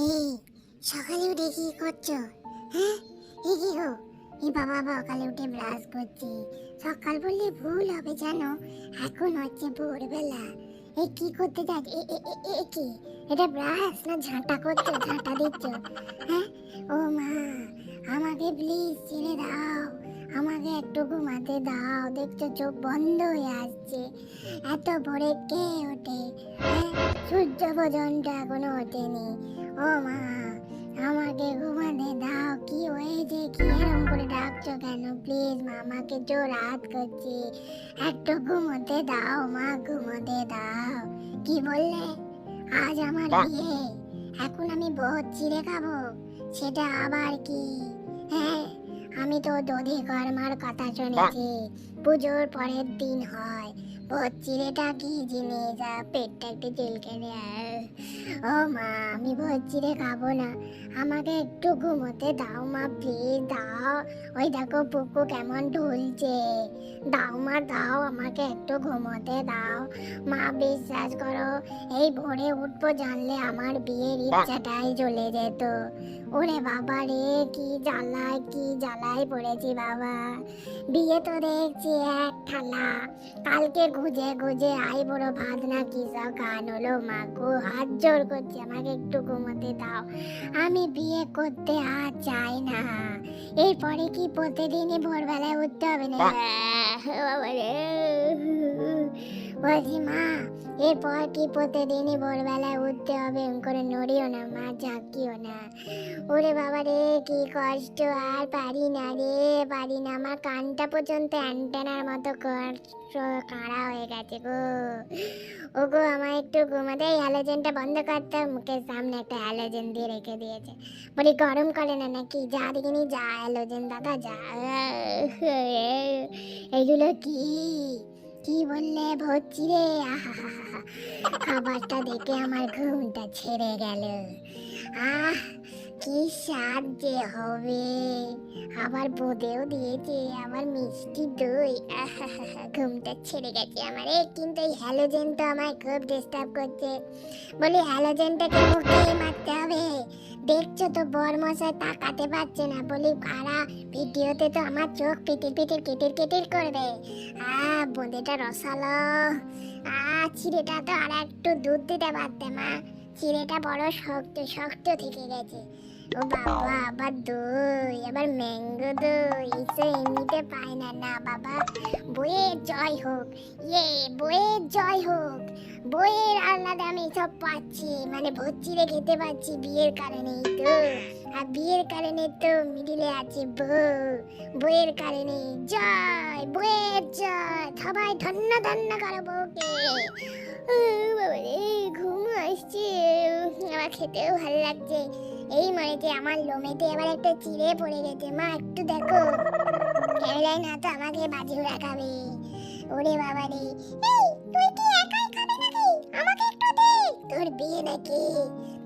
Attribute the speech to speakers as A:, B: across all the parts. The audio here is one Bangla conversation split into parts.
A: এই, সকালে উঠে কি করছ? হ্যাঁ? বাবা, সকালে উঠে ব্রাশ করছি। সকাল বললে ভুল হবে, জানো? এখন হচ্ছে ভোরবেলা। এই কি করতে যাচ্ছ? এ এ, এ- এ কি? এটা ব্রাশ না ঝাঁটা করছ? ঝাঁটা দিচ্ছ? হ্যাঁ? ও মা, আমাকে প্লিজ ছেড়ে দাও। আমাকে একটু ঘুমাতে দাও। দেখছ, চোখ বন্ধ হয়ে আসছে। এত ভোরে কে ওঠে? হ্যাঁ? সূর্য পর্যন্ত এখনও ওঠেনি। ও মা আমাকে ঘুমাতে দাও। কি হয়েছে? কি এরকম করে ডাকছো কেন? প্লিজ মা আমাকে জোর রাত করছি। একটু ঘুমোতে দাও মা ঘুমোতে দাও। কি বললে? আজ আমার বিয়ে। এখন আমি বহুত চিড়ে খাব। সেটা আবার কি? হ্যাঁ আমি তো দধি কর্মার কথা শুনেছি। পুজোর পরের দিন হয়। বহুত চিড়েটা কি জিনিস আহ, পেটটা একটু চুলকে দেয় ও মা আমি চিড়ে খাব না। আমাকে একটু ঘুমোতে দাও মা প্লিজ দাও। ওই দেখো পুকু কেমন ঢুলছে। দাও মা দাও আমাকে একটু ঘুমোতে দাও। মা বিশ্বাস করো এই ভোরে উঠবো জানলে আমার বিয়ের ইচ্ছাটাই চলে যেত। ওরে বাবা রে কি জ্বালায় কি জ্বালায় পড়েছি বাবা। বিয়ে তো দেখছি এক ঠালা কালকে গুজে খুঁজে আই বড় ভাত না কি সব গান হলো মা গো হাত জোর করছি আমাকে একটু ঘুমোতে দাও। আমি বিয়ে করতে আর চাই না। এরপরে কি প্রতিদিনই ভোরবেলায় উঠতে হবে না? বাবা রে। বলছি, মা, এরপর কি প্রতিদিনই ভোরবেলায় উঠতে হবে? করে নড়িও না, মা, ঝাঁকিও না। ওরে বাবা রে, কি কষ্ট, আর পারি না রে, পারি না। আমার কানটা পর্যন্ত অ্যান্টেনার মতো কষ্ট, কাঁড়া হয়ে গেছে গো। ও গো আমার একটু ঘুমাতে এই হ্যালোজেনটা বন্ধ করতে মুখের সামনে একটা হ্যালোজেন দিয়ে রেখে দিয়েছে। বলি, গরম করে না নাকি? যা দেখিনি, যা হ্যালোজেন দাদা, যা। এইগুলো কি? কি বললে ভর্তি রে। খাবারটা দেখে আমার ঘুমটা ছেড়ে গেল আহ কি স্বাদ যে হবে। আবার বোঁদেও দিয়েছে আমার মিষ্টি দই। ঘুমটা ছেড়ে গেছে আমার। কিন্তু এই হ্যালোজেন তো আমায় খুব ডিস্টার্ব করছে। বলি হ্যালোজেনটাকে মুখে মারতে হবে। দেখছ তো, বরমশাই তাকাতে পারছে না। বলি কারা ভিডিওতে তো আমার চোখ পিটির পিটির কেটির কেটির করবে। আ, বোঁদেটা রসালো। আ চিড়েটা তো আর একটু দুধ দিতে পারতে মা। চিড়েটা বড় শক্ত শক্ত থেকে গেছে। ও বাবা, আবার দই, আবার ম্যাঙ্গো দই। এসে এমনিতে পায় না। না বাবা বইয়ের জয় হোক। ইয়ে বইয়ের জয় হোক। বইয়ের আলাদা আমি সব পাচ্ছি। মানে ভর্তিরে খেতে পাচ্ছি বিয়ের কারণেই তো। আর বিয়ের কারণে তো মিডিলে আছে বউ। বইয়ের কারণে জয় বইয়ের জয়। সবাই ধন্য ধন্য করো বউকে। রে, ঘুম আসছে। আমার খেতেও ভালো লাগছে। এই মানে আমার লোমেতে এবার একটা চিড়ে পড়ে গেছে। মা, একটু দেখো। ক্যামেরায় না তো আমাকে বাজি রাখাবে ওরে বাবা রে এই, তুই কি একাই খাবি নাকি? আমাকে একটু দে। তোর বিয়ে নাকি?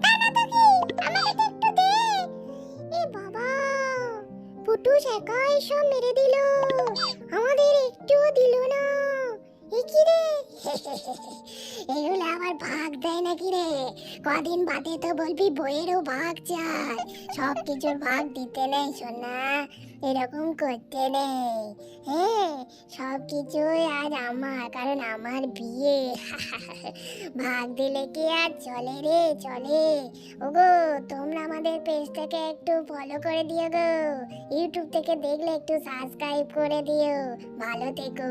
A: তা না তো কি? আমাকে একটু দে। এ বাবা, পুটুস একাই সব মেরে দিল। আমাদের একটুও দিল এগুলো আবার ভাগ দেয় নাকি রে? কদিন বাদে তো বলবি বইয়েরও ভাগ চাই। সব কিছুর ভাগ দিতে নেই সোনা, এরকম করতে নেই। হ্যাঁ সব কিছুই আজ আমার, কারণ আমার বিয়ে। ভাগ দিলে কি আর চলে রে, চলে। ওগো, তোমরা আমাদের পেজটাকে একটু ফলো করে দিও গো। ইউটিউব থেকে দেখলে একটু সাবস্ক্রাইব করে দিও। ভালো থেকো।